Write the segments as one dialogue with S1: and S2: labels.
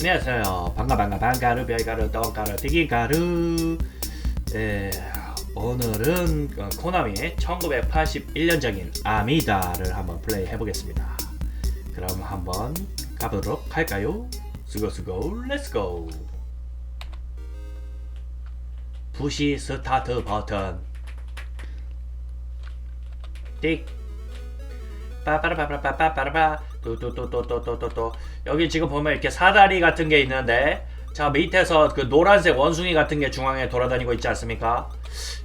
S1: 안녕하세요. 반가 반가 반가루 별가루 똥가루 튀김가루. 예, 오늘은 어, 코나미 1981년작인 아미다를 한번 플레이 해보겠습니다. 그럼 한번 가보도록 할까요? 수고 수고 렛츠고. 푸시 스타트 버튼. 띡. 빠빠라빠빠빠빠빠라 또또또또또또또 여기 지금 보면 이렇게 사다리 같은 게 있는데 자 밑에서 그 노란색 원숭이 같은 게 중앙에 돌아다니고 있지 않습니까?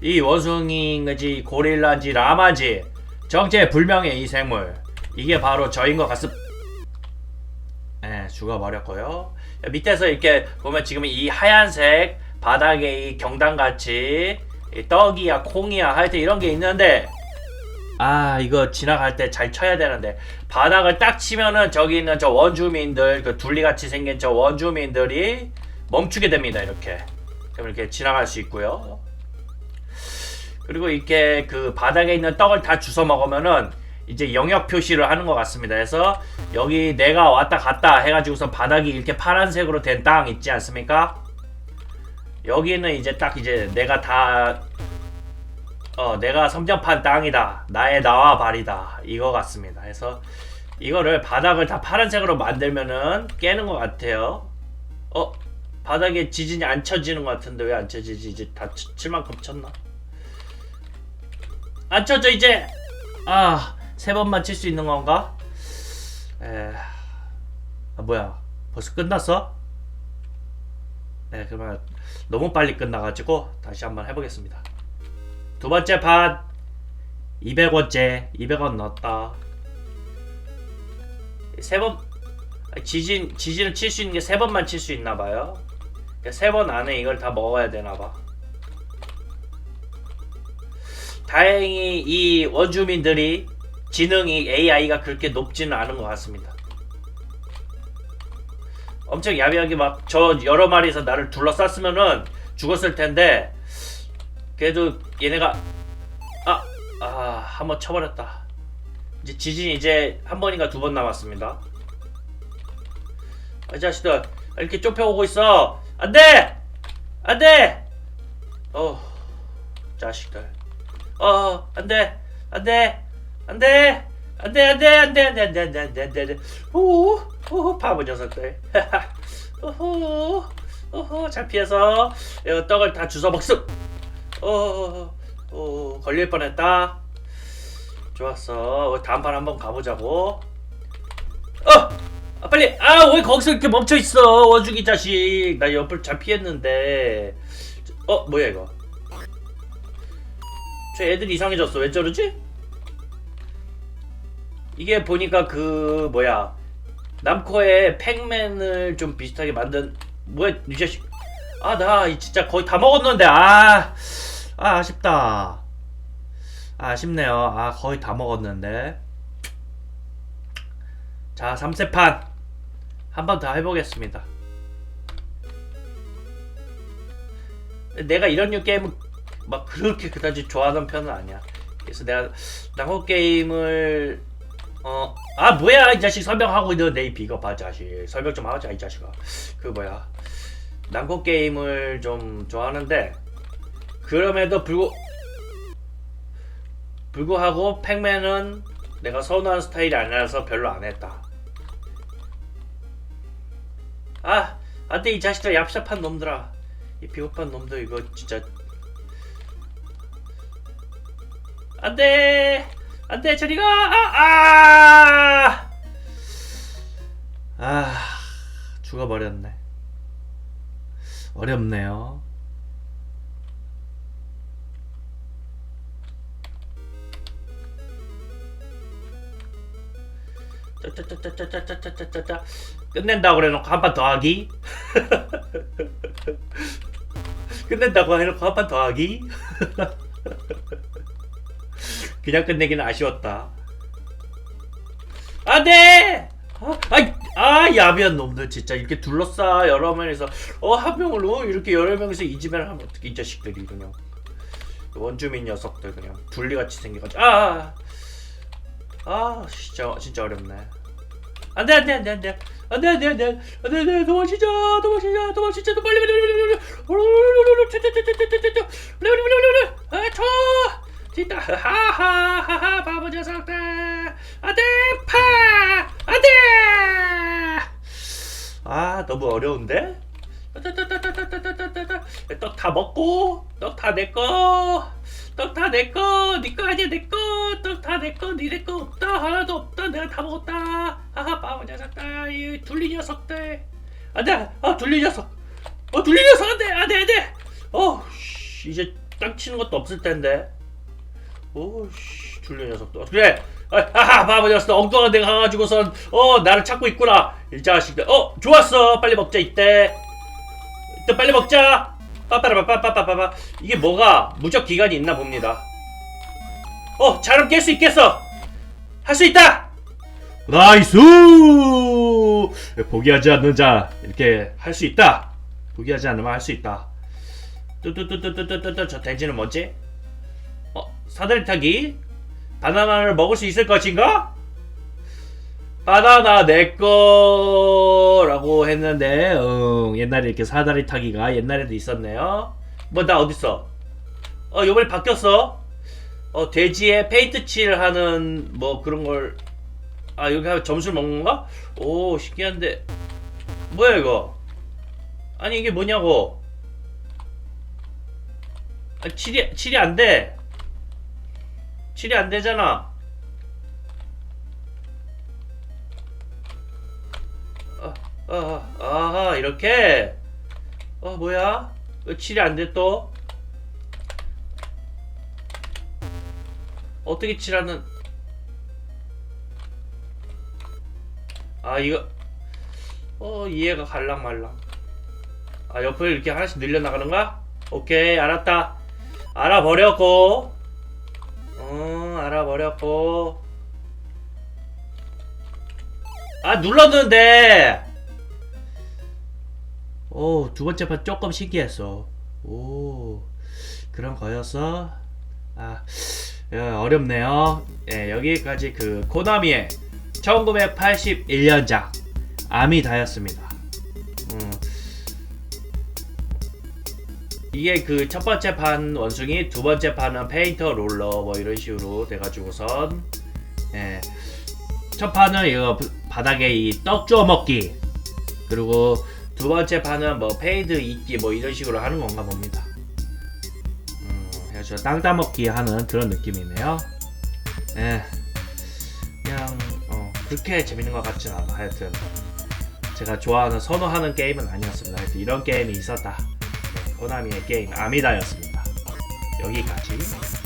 S1: 이 원숭이인지 고릴라인지 라마인지 정체 불명의 이 생물 이게 바로 저인 것 같습. 네, 죽어버렸고요. 밑에서 이렇게 보면 지금 이 하얀색 바닥에 이 경단같이 이 떡이야 콩이야 하여튼 이런 게 있는데 아 이거 지나갈 때 잘 쳐야 되는데. 바닥을 딱 치면은 저기 있는 저 원주민들 그 둘리같이 생긴 저 원주민들이 멈추게 됩니다 이렇게. 그럼 이렇게 지나갈 수 있고요. 그리고 이렇게 그 바닥에 있는 떡을 다 주워 먹으면은 이제 영역 표시를 하는 것 같습니다. 그래서 여기 내가 왔다 갔다 해가지고서 바닥이 이렇게 파란색으로 된 땅 있지 않습니까? 여기는 이제 딱 이제 내가 다 어, 내가 섬정판 땅이다. 나의 나와 발이다. 이거 같습니다. 그래서 이거를 바닥을 다 파란색으로 만들면은 깨는 것 같아요. 어, 바닥에 지진이 안 쳐지는 것 같은데 왜 안 쳐지지? 이제 다 치- 칠 만큼 쳤나? 안 쳐져 이제. 아, 세 번만 칠 수 있는 건가? 에, 아 뭐야? 벌써 끝났어? 네, 그러면 너무 빨리 끝나가지고 다시 한번 해보겠습니다. 두 번째 판 200원째 200원 넣었다. 세 번 지진 지진을 칠 수 있는 게 세 번만 칠 수 있나 봐요. 세 번 안에 이걸 다 먹어야 되나 봐. 다행히 이 원주민들이 지능이 AI가 그렇게 높지는 않은 것 같습니다. 엄청 야비하게 막 저 여러 마리에서 나를 둘러쌌으면은 죽었을 텐데 그래도 얘네가 아, 아, 한 번 쳐버렸다. 이제 지진이 이제 한 번인가 두 번 남았습니다. 아, 이 자식들 이렇게 좁혀오고 있어. 안 돼! 안 돼! 어, 자식들. 어, 안 돼! 안 돼! 안 돼! 안 돼, 안 돼, 안 돼, 안 돼, 안 돼, 안 돼, 안 돼, 안 돼, 안 돼. 후, 후, 바보 녀석들. 우후, 우후, 잘 피해서 이 떡을 다 주워 먹습. 어, 어, 걸릴 뻔했다. 좋았어. 다음 판 한번 가보자고. 어, 아, 빨리. 아, 왜 거기서 이렇게 멈춰 있어, 원숭이 자식. 나 옆을 잘 피했는데. 어, 뭐야 이거? 저 애들 이상해졌어. 왜 저러지? 이게 보니까 그 뭐야 남코의 팩맨을 좀 비슷하게 만든 뭐야 이 자식 아 나 진짜 거의 다 먹었는데 아, 아 아쉽다. 아, 아쉽네요. 아 거의 다 먹었는데. 자 3세판. 한 번 더 해보겠습니다. 내가 이런 류 게임을 막 그렇게 그다지 좋아하는 편은 아니야. 그래서 내가 낭호 게임을 어, 아 뭐야 이 자식 설명하고 있는데 이 비겁한 자식. 설명 좀 하자 이 자식아. 그 뭐야. 남고 게임을 좀 좋아하는데 그럼에도 불구 불구하고 팩맨은 내가 선호하는 스타일이 아니라서 별로 안 했다. 아 안돼 이 자식들 얍삽한 놈들아. 이 비겁한 놈들 이거 진짜. 안돼 안돼 저리가. 아아! 아, 죽어버렸네. 어렵네요 짜짜짜짜짜짜짜짜짜 끝낸다고 그래놓고 한 판 더 하기 끝낸다고 해놓고 한 판 더 하기 그냥 끝내기는 아쉬웠다. 안 돼! 아, 아, 야비한 놈들 진짜 이렇게 둘러싸 여러 명이서 어한 어, 이렇게 여러 명이서 이 집에 하면 어떻게 이 자식들이 그냥 원주민 녀석들 그냥 둘리같이 생겨가지고 아, 아, 아 진짜 진짜 어렵네. 안돼 안돼 안돼 안돼 안돼 안돼 안돼 안돼 안돼 도망치자 도망치자 도망치자 도 빨리 빨리 빨리 빨리 아쳐 진짜 하하하하 바보 녀석들 안돼 파 안돼 아 너무 어려운데 떡다 먹고 떡 다 내꺼 떡 다 내꺼 니꺼 아니야 내꺼 떡 다 내꺼 니내꺼 없다. 하나도 없다. 내가 다 먹었다. 아하 바보 녀석들. 이 둘리 녀석들. 안돼. 아 둘리 녀석. 어 둘리 녀석 안돼. 안돼 안돼. 어 씨, 이제 땅 치는 것도 없을 텐데. 오씨 둘리 녀석도. 그래. 아, 하하 바보 녀석 엉뚱한 데 가가지고선 어 나를 찾고 있구나. 이 자식들. 어 좋았어. 빨리 먹자 이때. 이때 빨리 먹자 빠빠라빠빠빠빠빠 이게 뭐가 무적 기간이 있나 봅니다. 어 잘은 깰수 있겠어. 할 수 있다. 나이스! 포기하지 않는 자 이렇게 할 수 있다. 포기하지 않으면 할 수 있다. 뚜뚜뚜뚜뚜뚜뚜 저 돼지는 뭐지? 어 사다리 타기? 바나나를 먹을 수 있을 것인가 바나나 내 거라고 했는데 응, 옛날에 이렇게 사다리 타기가 옛날에도 있었네요. 뭐 나 어딨어? 어 요번에 바뀌었어? 어 돼지에 페인트 칠 하는 뭐 그런 걸 아 여기 점수를 먹는 건가? 오 신기한데. 뭐야 이거? 아니 이게 뭐냐고? 아, 칠이 칠이 안 돼. 칠이 안 되잖아 아, 아, 이렇게. 어 뭐야? 왜 칠이 안 돼 또? 어떻게 칠하는? 아 이거. 어 이해가 갈랑말랑. 아 옆을 이렇게 하나씩 늘려나가는 거야? 오케이 알았다. 알아버렸고. 어 알아버렸고. 아 눌렀는데 오 두 번째 판 조금 신기했어 오 그런 거였어 아 야, 어렵네요 예 여기까지 그 코나미의 1981년작 아미다였습니다 음. 이게 그 첫 번째 판 원숭이 두 번째 판은 페인터 롤러 뭐 이런 식으로 돼가지고선 예. 첫 판은 이거 바닥에 이 떡 주워 먹기 그리고 두 번째 판은 뭐 페이드 있기 뭐 이런 식으로 하는 건가 봅니다. 음, 그래서 땅 따먹기 하는 그런 느낌이네요. 예, 그냥 어, 그렇게 재밌는 것 같진 않아. 하여튼 제가 좋아하는 선호하는 게임은 아니었습니다. 하여튼 이런 게임이 있었다. 네, 코나미의 게임 아미다였습니다. 여기까지.